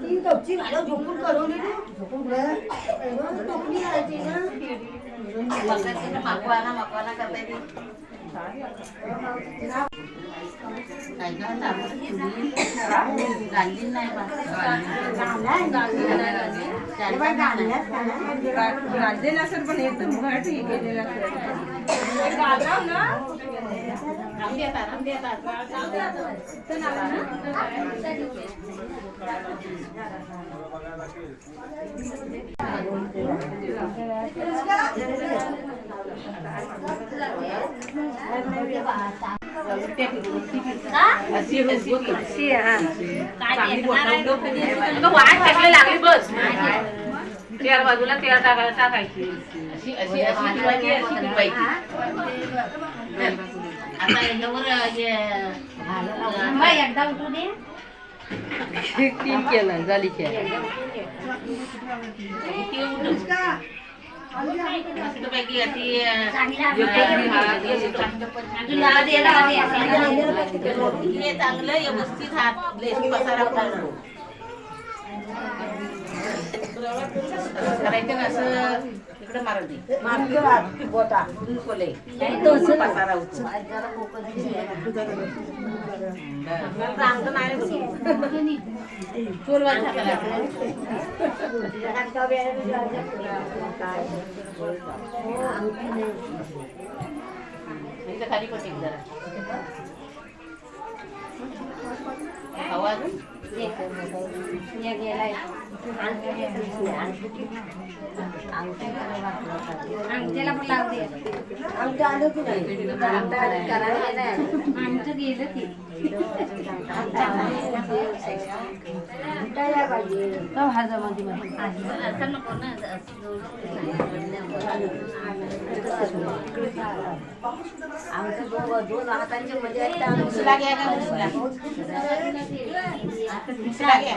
ती गपची घालव झोपून करवली ना टोपली घालायची ना बघायचं मागवाना करता येते काय काय नसेल पण एकदम मराठी गेलेला राम देतात, राम देतात. अशी लागली बस बाजूला तेल टाकायला टाकायची अशी अशी अशी फिरवायची अशी फिरवायची आता एकदा उठू दे तीन केलं झाली खेळ चांगलं व्यवस्थित हात पसारा करायचं असं इकडे मारू दे मारू बोटा. खोले. पसारा होतो. आमचं नाही चोर वाजता खाली पटेल जरा. आवाज गेलाय. अंगठ्याला पण लावते आमचं आलं की नाही. आमचं गेलं ते. काय पाहिजे असं नको ना आमचं दोन दोन हातांची मजा आहे. उसला घ्या का उसला? उसला घ्या.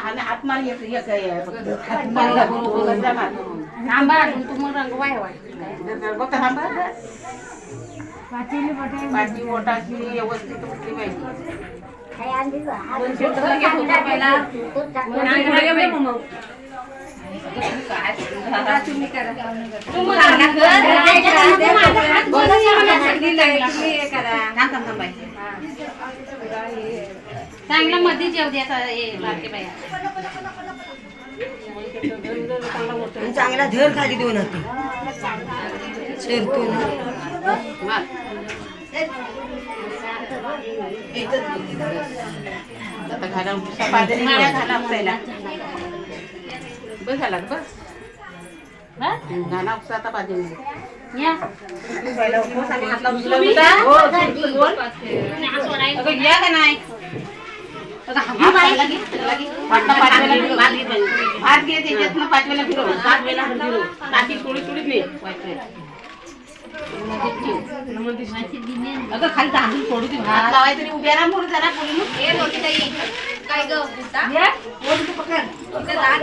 आणि हात थांबा अजून थांबा. पाठी बोटाची व्यवस्थित उठली पाहिजे पहिला. थांब, थांब, थांब बाई. चांगला मध्ये जेव द्या हे चांगला धर खाली देऊन होते. शिरतो ना. घाला. बस. झाला का, बस. घाला उपसा आता उचलला होता. हो, बोल. या का नाही? भात घे. पाहिजे. घे. त्याच्यातनं पाचवेला फिरव. सात वेळा फिरव. टाकी सोडी सोडीत नाही. पाचवेला. अगं खाली तांदूळ सोडू दे. भात लावायचं नाही. उभ्या राहा मोर जरा कोणी मग. हे रोटी ताई काय ग बुटा इथे दात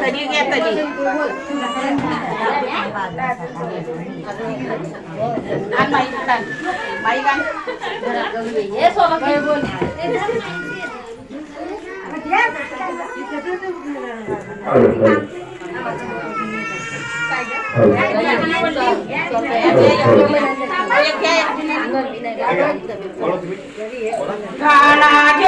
tadi lihat tadi. Ah, An kan? ya. Iya. காணாத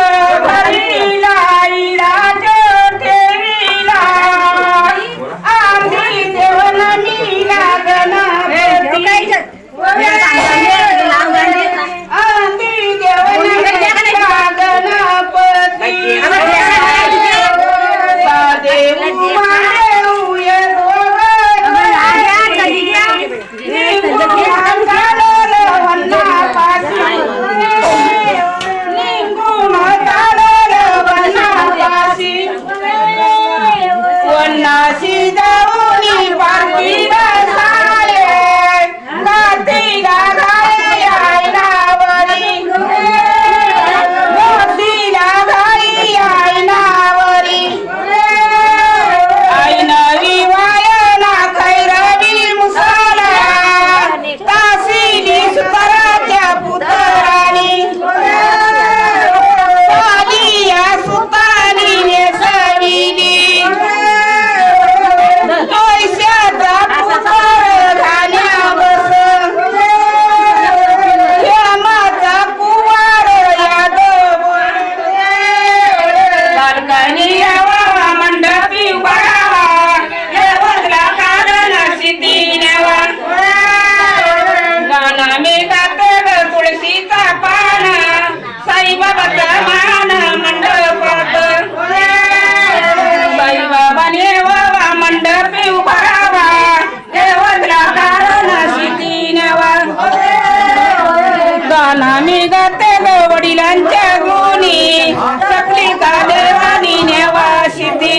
त्यांच्या गुणी सकली का देवानी न्यावा शिती.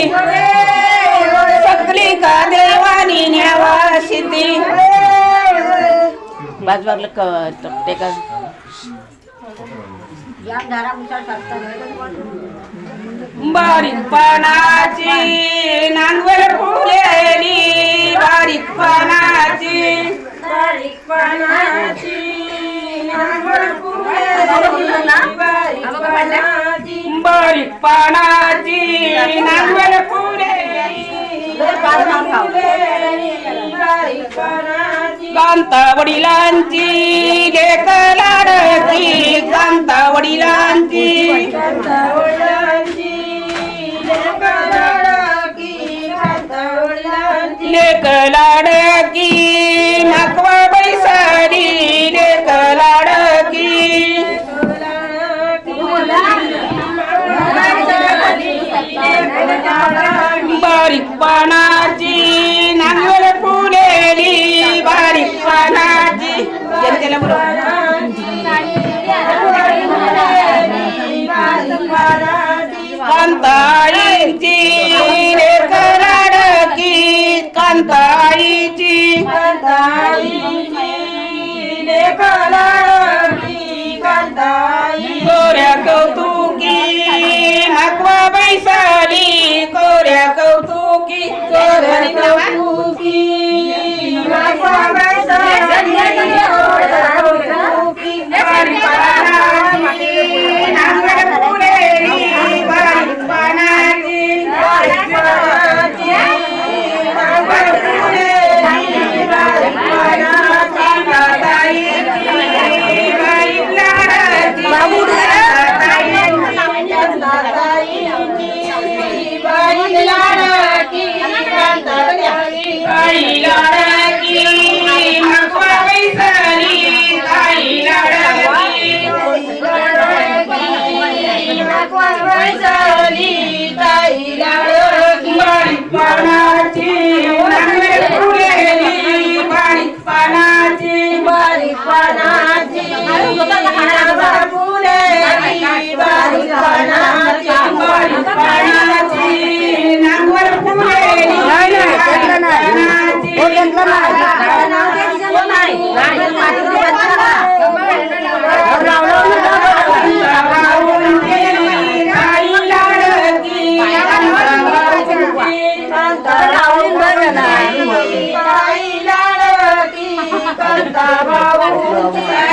सकली का देवानी न्यावा शिती. बाज बागलं ते का बारीकपणाची नांदवर फुलेली बारीकपणाची. बारीकपणा बारीक पानाची नांगर पुरे कांता वडिलांची घेत लाडची कांता वडिलांची लेक लाडकी बारीपणाची बाबुले बारीपणाची बारीपणाची नांगर फुले Bye. Thank you.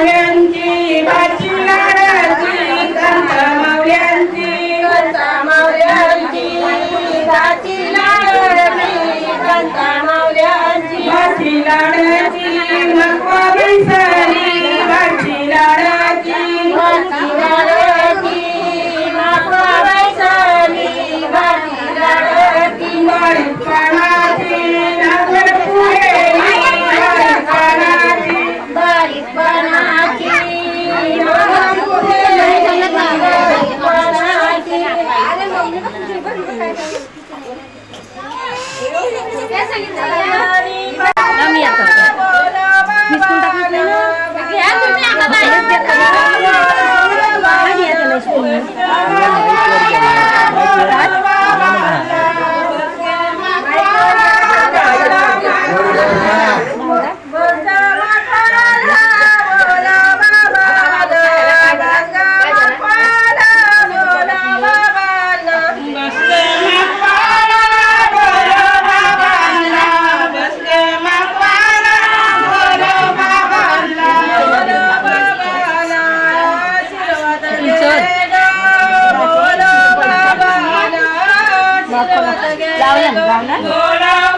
second. hablan?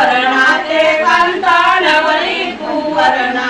பூவரணா தேவந்தானவரை பூவரணா.